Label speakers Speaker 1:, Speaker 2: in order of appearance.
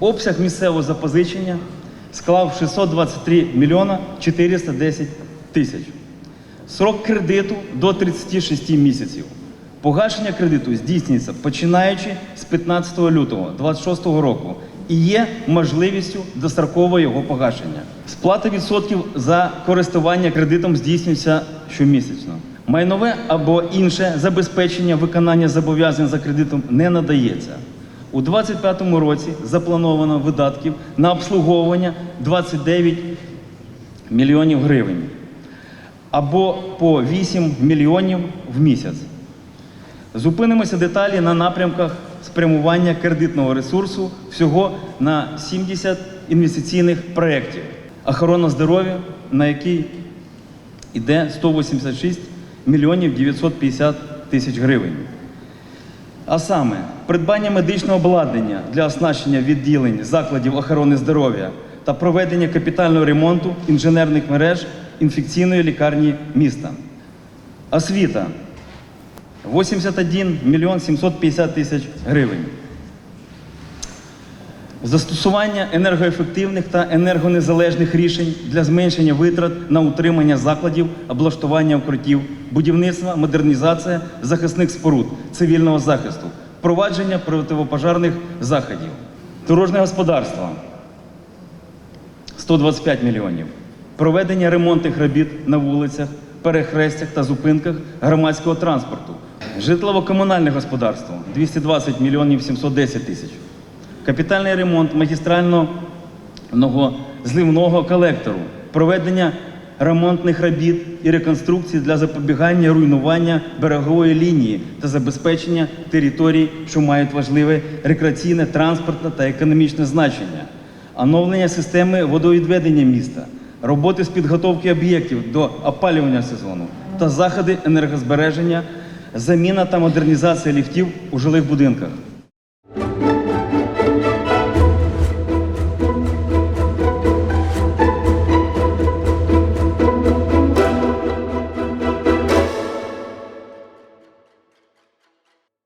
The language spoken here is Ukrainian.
Speaker 1: Обсяг місцевого запозичення склав 623 мільйона 410 тисяч. Срок кредиту до 36 місяців. Погашення кредиту здійснюється починаючи з 15 лютого 2026 року і є можливістю дострокового його погашення. Сплата відсотків за користування кредитом здійснюється щомісячно. Майнове або інше забезпечення виконання зобов'язань за кредитом не надається. У 2025 році заплановано видатків на обслуговування 29 мільйонів гривень або по 8 мільйонів в місяць. Зупинимося деталі на напрямках спрямування кредитного ресурсу всього на 70 інвестиційних проєктів. Охорона здоров'я, на який йде 186 мільйонів 950 тисяч гривень. А саме придбання медичного обладнання для оснащення відділень закладів охорони здоров'я та проведення капітального ремонту інженерних мереж інфекційної лікарні міста. Освіта 81 мільйон 750 тисяч гривень. Застосування енергоефективних та енергонезалежних рішень для зменшення витрат на утримання закладів, облаштування укриттів, будівництва, модернізація захисних споруд цивільного захисту, впровадження противопожарних заходів, дорожнє господарство. 125 мільйонів, проведення ремонтних робіт на вулицях, перехрестях та зупинках громадського транспорту, житлово-комунальне господарство. 220 мільйонів 710 тисяч. Капітальний ремонт магістрального зливного колектору, проведення ремонтних робіт і реконструкції для запобігання руйнування берегової лінії та забезпечення територій, що мають важливе рекреаційне, транспортне та економічне значення, оновлення системи водовідведення міста, роботи з підготовки об'єктів до опалювання сезону та заходи енергозбереження, заміна та модернізація ліфтів у жилих будинках.